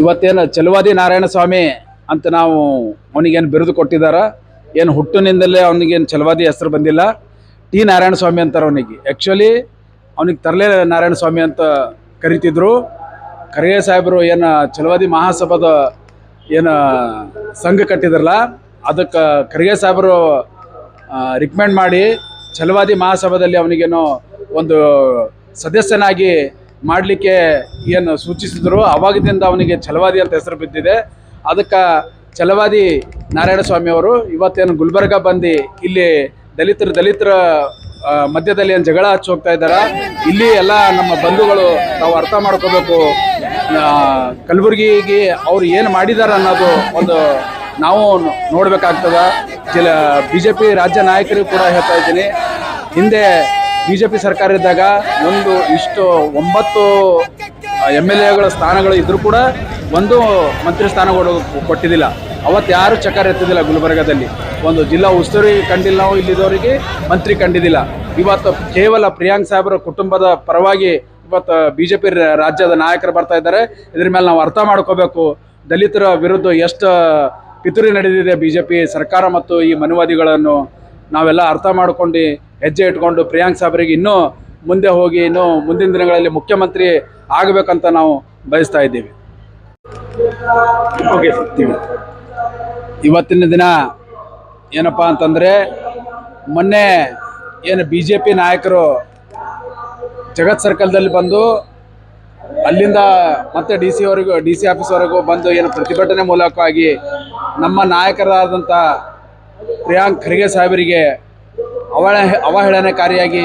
ಇವತ್ತೇನು ಚಲುವಾದಿ ನಾರಾಯಣ ಸ್ವಾಮಿ ಅಂತ ನಾವು ಅವನಿಗೇನು ಬಿರುದು ಕೊಟ್ಟಿದ್ದಾರೆ, ಏನು ಹುಟ್ಟಿನಿಂದಲೇ ಅವನಿಗೇನು ಚಲವಾದಿ ಹೆಸರು ಬಂದಿಲ್ಲ. ಟಿ ನಾರಾಯಣ ಸ್ವಾಮಿ ಅಂತಾರೆ ಅವನಿಗೆ. ಆ್ಯಕ್ಚುಲಿ ಅವನಿಗೆ ತರಲೆ ನಾರಾಯಣ ಸ್ವಾಮಿ ಅಂತ ಕರಿತಿದ್ರು. ಖರ್ಗೆ ಸಾಹೇಬರು ಏನು ಚಲವಾದಿ ಮಹಾಸಭಾದ ಏನು ಸಂಘ ಕಟ್ಟಿದ್ರಲ್ಲ, ಅದಕ್ಕೆ ಖರ್ಗೆ ಸಾಹೇಬರು ರಿಕಮೆಂಡ್ ಮಾಡಿ ಛಲವಾದಿ ಮಹಾಸಭಾದಲ್ಲಿ ಅವನಿಗೇನೋ ಒಂದು ಸದಸ್ಯನಾಗಿ ಮಾಡಲಿಕ್ಕೆ ಏನು ಸೂಚಿಸಿದ್ರು. ಅವಾಗದಿಂದ ಅವನಿಗೆ ಛಲವಾದಿ ಅಂತ ಹೆಸರು ಬಿದ್ದಿದೆ. ಅದಕ್ಕೆ ಛಲವಾದಿ ನಾರಾಯಣ ಸ್ವಾಮಿ ಅವರು, ಇವತ್ತೇನು ಗುಲ್ಬರ್ಗ ಬಂದು, ಇಲ್ಲಿ ದಲಿತರು ದಲಿತರ ಮಧ್ಯದಲ್ಲಿ ಏನು ಜಗಳ ಹಚ್ಚಿ ಹೋಗ್ತಾ ಇದ್ದಾರೆ? ಇಲ್ಲಿ ಎಲ್ಲ ನಮ್ಮ ಬಂಧುಗಳು ನಾವು ಅರ್ಥ ಮಾಡ್ಕೋಬೇಕು. ಕಲ್ಬುರ್ಗಿಗೆ ಕಲಬುರಗಿಗೆ ಅವ್ರು ಏನು ಮಾಡಿದ್ದಾರೆ ಅನ್ನೋದು ಒಂದು ನಾವು ನೋಡಬೇಕಾಗ್ತದೆ. ಜಿಲ್ಲಾ ಬಿ ಜೆ ಪಿ ರಾಜ್ಯ ನಾಯಕರಿಗೂ ಕೂಡ ಹೇಳ್ತಾ ಇದ್ದೀನಿ. ಹಿಂದೆ ಬಿ ಜೆ ಪಿ ಸರ್ಕಾರ ಇದ್ದಾಗ ಒಂದು ಇಷ್ಟು ಒಂಬತ್ತು ಎಂ ಎಲ್ ಎಗಳ ಸ್ಥಾನಗಳು ಇದ್ರೂ ಕೂಡ ಒಂದು ಮಂತ್ರಿ ಸ್ಥಾನಗಳು ಕೊಟ್ಟಿದ್ದಿಲ್ಲ. ಅವತ್ತು ಯಾರು ಚಕಾರ ಎತ್ತಿದ್ದಿಲ್ಲ ಗುಲ್ಬರ್ಗದಲ್ಲಿ. ಒಂದು ಜಿಲ್ಲಾ ಉಸ್ತುವಾರಿ ಕಂಡಿಲ್ಲ ನಾವು ಇಲ್ಲಿದ್ದವರಿಗೆ ಮಂತ್ರಿ ಕಂಡಿದ್ದಿಲ್ಲ. ಇವತ್ತು ಕೇವಲ ಪ್ರಿಯಾಂಕ್ ಸಾಹೇಬರ ಕುಟುಂಬದ ಪರವಾಗಿ ಇವತ್ತು ಬಿ ಜೆ ಪಿ ರಾಜ್ಯದ ನಾಯಕರು ಬರ್ತಾ ಇದ್ದಾರೆ. ಇದ್ರ ಮೇಲೆ ನಾವು ಅರ್ಥ ಮಾಡ್ಕೋಬೇಕು. ದಲಿತರ ವಿರುದ್ಧ ಎಷ್ಟು ಪಿತುರಿ ನಡೆದಿದೆ ಬಿ ಜೆ ಪಿ ಸರ್ಕಾರ ಮತ್ತು ಈ ಮನುವಾದಿಗಳನ್ನು ನಾವೆಲ್ಲ ಅರ್ಥ ಮಾಡ್ಕೊಂಡು ಹೆಜ್ಜೆ ಇಟ್ಕೊಂಡು ಪ್ರಿಯಾಂಕ್ ಸಾಹೇಬರಿಗೆ ಇನ್ನೂ ಮುಂದೆ ಹೋಗಿ ಇನ್ನೂ ಮುಂದಿನ ದಿನಗಳಲ್ಲಿ ಮುಖ್ಯಮಂತ್ರಿ ಆಗಬೇಕಂತ ನಾವು ಬಯಸ್ತಾ ಇದ್ದೀವಿ. ಇವತ್ತಿನ ದಿನ ಏನಪ್ಪ ಅಂತಂದರೆ ಮೊನ್ನೆ ಏನು ಬಿ ಜೆ ಪಿ ನಾಯಕರು ಜಗತ್ ಸರ್ಕಲ್ದಲ್ಲಿ ಬಂದು ಅಲ್ಲಿಂದ ಮತ್ತೆ ಡಿ ಸಿ ಅವರಿಗೂ ಡಿ ಸಿ ಆಫೀಸ್ವರೆಗೂ ಬಂದು ಏನು ಪ್ರತಿಭಟನೆ ಮೂಲಕವಾಗಿ ನಮ್ಮ ನಾಯಕರಾದಂಥ ಪ್ರಿಯಾಂಕ್ ಖರ್ಗೆ ಸಾಹೇಬರಿಗೆ ಅವಳ ಅವಹೇಳನಕಾರಿಯಾಗಿ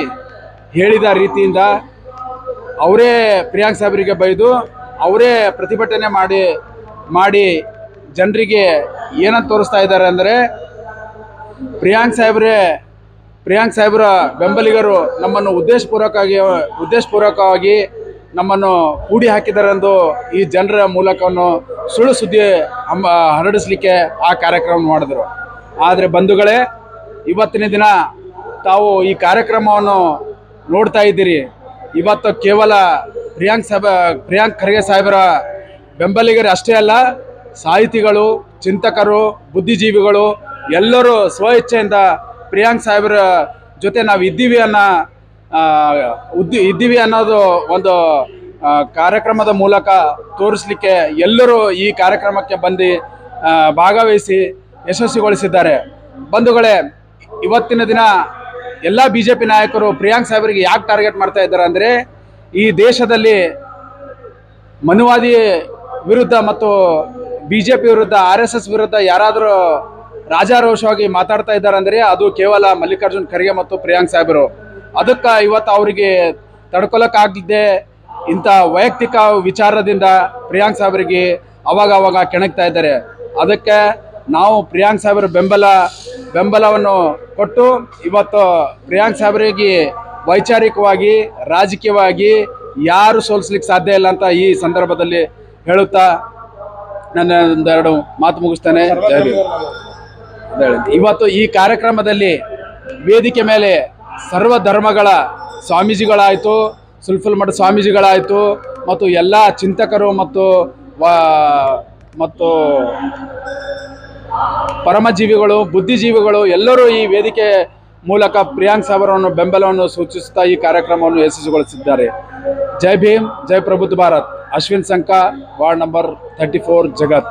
ಹೇಳಿದ ರೀತಿಯಿಂದ ಅವರೇ ಪ್ರಿಯಾಂಕ್ ಸಾಹೇಬರಿಗೆ ಬೈದು ಅವರೇ ಪ್ರತಿಭಟನೆ ಮಾಡಿ ಮಾಡಿ ಜನರಿಗೆ ಏನಂತ ತೋರಿಸ್ತಾ ಇದ್ದಾರೆ ಅಂದರೆ ಪ್ರಿಯಾಂಕ್ ಸಾಹೇಬ್ರೆ, ಪ್ರಿಯಾಂಕ್ ಸಾಹೇಬ್ರ ಬೆಂಬಲಿಗರು ನಮ್ಮನ್ನು ಉದ್ದೇಶಪೂರ್ವಕವಾಗಿ ಉದ್ದೇಶಪೂರ್ವಕವಾಗಿ ನಮ್ಮನ್ನು ಕೂಡಿ ಹಾಕಿದ್ದಾರೆಂದು ಈ ಜನರ ಮೂಲಕವನ್ನು ಸುಳ್ಳು ಸುದ್ದಿ ಹಮ್ಮ ಹರಡಿಸ್ಲಿಕ್ಕೆ ಆ ಕಾರ್ಯಕ್ರಮ ಮಾಡಿದ್ರು. ಆದರೆ ಬಂಧುಗಳೇ, ಇವತ್ತಿನ ದಿನ ತಾವು ಈ ಕಾರ್ಯಕ್ರಮವನ್ನು ನೋಡ್ತಾ ಇದ್ದೀರಿ. ಇವತ್ತು ಕೇವಲ ಪ್ರಿಯಾಂಕ್ ಸಾಹೇಬ, ಪ್ರಿಯಾಂಕ್ ಖರ್ಗೆ ಸಾಹೇಬರ ಬೆಂಬಲಿಗರು ಅಷ್ಟೇ ಅಲ್ಲ, ಸಾಹಿತಿಗಳು, ಚಿಂತಕರು, ಬುದ್ಧಿಜೀವಿಗಳು, ಎಲ್ಲರೂ ಸ್ವ ಇಚ್ಛೆಯಿಂದ ಪ್ರಿಯಾಂಕ್ ಸಾಹೇಬರ ಜೊತೆ ನಾವು ಇದ್ದೀವಿ ಅನ್ನೋ ಉದ್ದಿ, ಇದ್ದೀವಿ ಅನ್ನೋದು ಒಂದು ಕಾರ್ಯಕ್ರಮದ ಮೂಲಕ ತೋರಿಸಲಿಕ್ಕೆ ಎಲ್ಲರೂ ಈ ಕಾರ್ಯಕ್ರಮಕ್ಕೆ ಬಂದು ಭಾಗವಹಿಸಿ ಯಶಸ್ವಿಗೊಳಿಸಿದ್ದಾರೆ. ಬಂಧುಗಳೇ, ಇವತ್ತಿನ ದಿನ ಎಲ್ಲ ಬಿ ಜೆ ಪಿ ನಾಯಕರು ಪ್ರಿಯಾಂಕ್ ಸಾಹೇಬರಿಗೆ ಯಾಕೆ ಟಾರ್ಗೆಟ್ ಮಾಡ್ತಾ ಇದ್ದಾರೆ ಅಂದರೆ ಈ ದೇಶದಲ್ಲಿ ಮನುವಾದಿ ವಿರುದ್ಧ ಮತ್ತು ಬಿ ಜೆ ಪಿ ವಿರುದ್ಧ, ಆರ್ ಎಸ್ ಎಸ್ ವಿರುದ್ಧ ಯಾರಾದರೂ ರಾಜಾರೋಷವಾಗಿ ಮಾತಾಡ್ತಾ ಇದ್ದಾರೆ ಅಂದರೆ ಅದು ಕೇವಲ ಮಲ್ಲಿಕಾರ್ಜುನ್ ಖರ್ಗೆ ಮತ್ತು ಪ್ರಿಯಾಂಕ್ ಸಾಹೇಬರು. ಅದಕ್ಕೆ ಇವತ್ತು ಅವರಿಗೆ ತಡ್ಕೊಳಕ್ಕಾಗದೆ ಇಂಥ ವೈಯಕ್ತಿಕ ವಿಚಾರದಿಂದ ಪ್ರಿಯಾಂಕ್ ಸಾಹೇಬರಿಗೆ ಅವಾಗ ಅವಾಗ ಕೆಣಕ್ತಾ ಇದ್ದಾರೆ. ಅದಕ್ಕೆ ನಾವು ಪ್ರಿಯಾಂಕ್ ಸಾಹೇಬರ ಬೆಂಬಲ ಬೆಂಬಲವನ್ನು ಕೊಟ್ಟು ಇವತ್ತು ಪ್ರಿಯಾಂಕ್ ಸಾಬ್ರಿಗೆ ವೈಚಾರಿಕವಾಗಿ ರಾಜಕೀಯವಾಗಿ ಯಾರು ಸೋಲಿಸ್ಲಿಕ್ಕೆ ಸಾಧ್ಯ ಇಲ್ಲ ಅಂತ ಈ ಸಂದರ್ಭದಲ್ಲಿ ಹೇಳುತ್ತಾ ನನ್ನ ಒಂದೆರಡು ಮಾತು ಮುಗಿಸ್ತೇನೆ. ಇವತ್ತು ಈ ಕಾರ್ಯಕ್ರಮದಲ್ಲಿ ವೇದಿಕೆ ಮೇಲೆ ಸರ್ವ ಧರ್ಮಗಳ ಸ್ವಾಮೀಜಿಗಳಾಯಿತು ಸುಲ್ಫುಲ್ ಮಠ ಸ್ವಾಮೀಜಿಗಳಾಯಿತು ಮತ್ತು ಎಲ್ಲ ಚಿಂತಕರು ಮತ್ತು ಮತ್ತು ಪರಮಜೀವಿಗಳು, ಬುದ್ಧಿಜೀವಿಗಳು ಎಲ್ಲರೂ ಈ ವೇದಿಕೆ ಮೂಲಕ ಪ್ರಿಯಾಂಕ್ ಸಾವರವನ್ನು ಬೆಂಬಲವನ್ನು ಸೂಚಿಸುತ್ತಾ ಈ ಕಾರ್ಯಕ್ರಮವನ್ನು ಯಶಸ್ವಿಗೊಳಿಸಿದ್ದಾರೆ. ಜೈ ಭೀಮ್, ಜೈ Prabuddha Bharat. Ashwin Sanka, ward number thirty four Jagat.